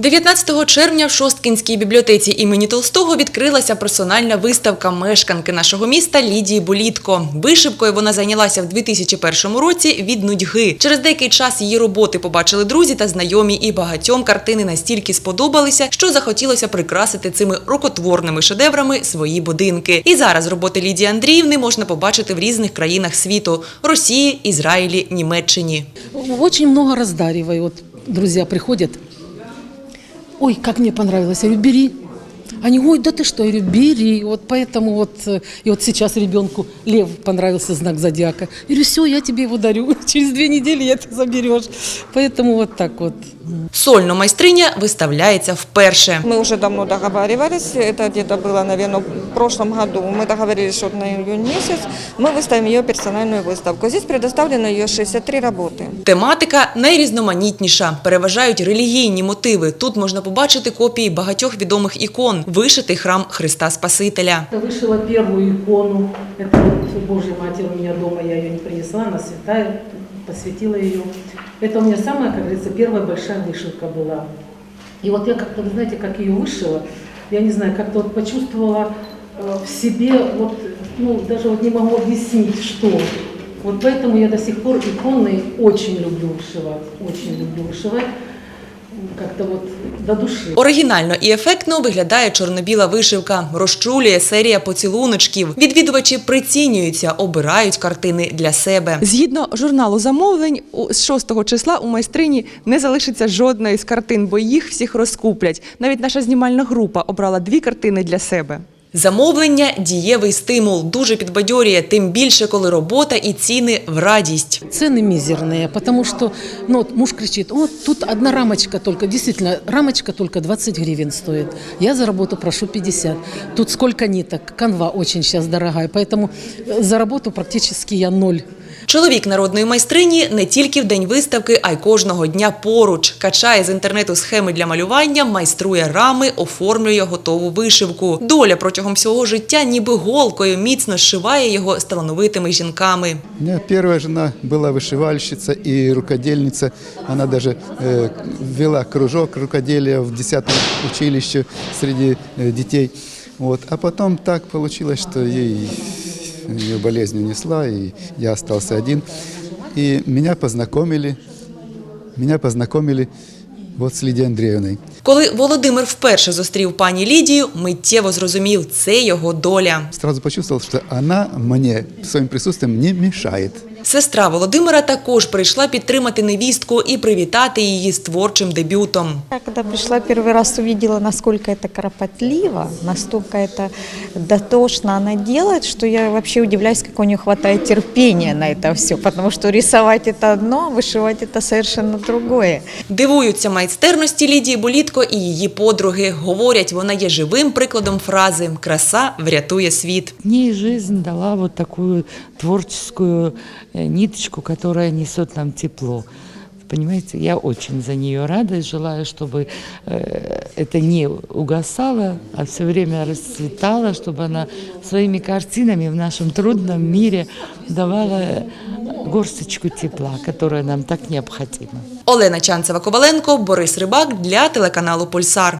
19 червня в Шосткінській бібліотеці імені Толстого відкрилася персональна виставка мешканки нашого міста Лідії Болітко. Вишивкою вона зайнялася в 2001 році від нудьги. Через деякий час її роботи побачили друзі та знайомі, і багатьом картини настільки сподобалися, що захотілося прикрасити цими рукотворними шедеврами свої будинки. І зараз роботи Лідії Андріївни можна побачити в різних країнах світу: Росії, Ізраїлі, Німеччині. Очень много раздариваю. Вот друзья приходят Ой, как мне понравилось. Я говорю, бери. Они, ой, да ты что? Я говорю, бери. Вот поэтому вот, э, и вот сейчас ребенку лев понравился знак зодиака. Я говорю, все, я тебе его дарю. Через две недели я это заберешь. Поэтому вот так вот. Сольно майстриня виставляється вперше. Мы уже давно договаривались, это где-то было, наверное, в прошлом году. Мы договорились, что на июнь месяц мы выставим ее персональную выставку. Здесь предоставлено ее 63 работы. Тематика найрізноманітніша. Переважають релігійні мотиви. Тут можна побачити копії багатьох відомих ікон, вишитий храм Христа Спасителя. Я вышила первую икону. Это вот Божья Матерь у меня дома, я ее не принесла, она святая, посвятила ее. Это у меня самая, как говорится, первая большая вышивка была. И вот я как-то, вы знаете, как ее вышила, я не знаю, как-то вот почувствовала э, в себе, вот, ну, даже вот не могу объяснить, что. Вот поэтому я до сих пор иконы очень люблю вышивать, очень люблю вышивать, как-то вот до души. Оригінально і ефектно виглядає чорно-біла вишивка. Розчулює серія поцілуночків. Відвідувачі прицінюються, обирають картини для себе. Згідно журналу замовлень, у- з 6 числа у майстрині не залишиться жодної з картин, бо їх всіх розкуплять. Навіть наша знімальна група обрала дві картини для себе. Замовлення дієвий стимул дуже підбадьорює, тим більше, коли робота і ціни в радість. Цены мизерные, потому что ну, вот муж кричит, вот тут одна рамочка только, действительно, рамочка только 20 гривен стоит. Я за работу прошу 50. Тут сколько ниток, канва очень сейчас дорогая, поэтому э, за работу практически я ноль. Чоловік народної майстрині не тільки в день виставки, а й кожного дня поруч. Качає з інтернету схеми для малювання, майструє рами, оформлює готову вишивку. Доля протягом всього життя ніби голкою міцно зшиває його з талановитими жінками. У меня первая жена была вышивальщица и рукодельница. Она даже э, вела кружок рукоделия в 10 училище среди э, детей. Вот. А потом так получилось, что ей ее болезнь унесла, и я остался один. И меня познакомили, меня познакомили вот с Лидией Андреевной. Коли Володимир вперше зустрів пані Лідію, миттєво зрозумів, це його доля. Сразу почувствовал, что она мне своим присутствием не мешает. Сестра Володимира також прийшла підтримати невістку і привітати її з творчим дебютом. Я когда пришла первый раз, увидела, насколько это кропотливо, настолько это дотошно она делает, что я вообще удивляюсь, как у нее хватает терпения на это все, потому что рисовать это одно, вышивать это совершенно другое. Дивуються майстерності Лідії Болітко і її подруги. Говорять, вона є живим прикладом фрази Краса врятує світ. Мне жизнь дала вот такую творческую э, ниточку, которая несет нам тепло. Понимаете, я очень за нее рада и желаю, чтобы э, это не угасало, а все время расцветало, чтобы она своими картинами в нашем трудном мире давала э, горсточку тепла, которая нам так необходима. Олена Чанцева Коваленко, Борис Рибак для телеканалу Пульсар.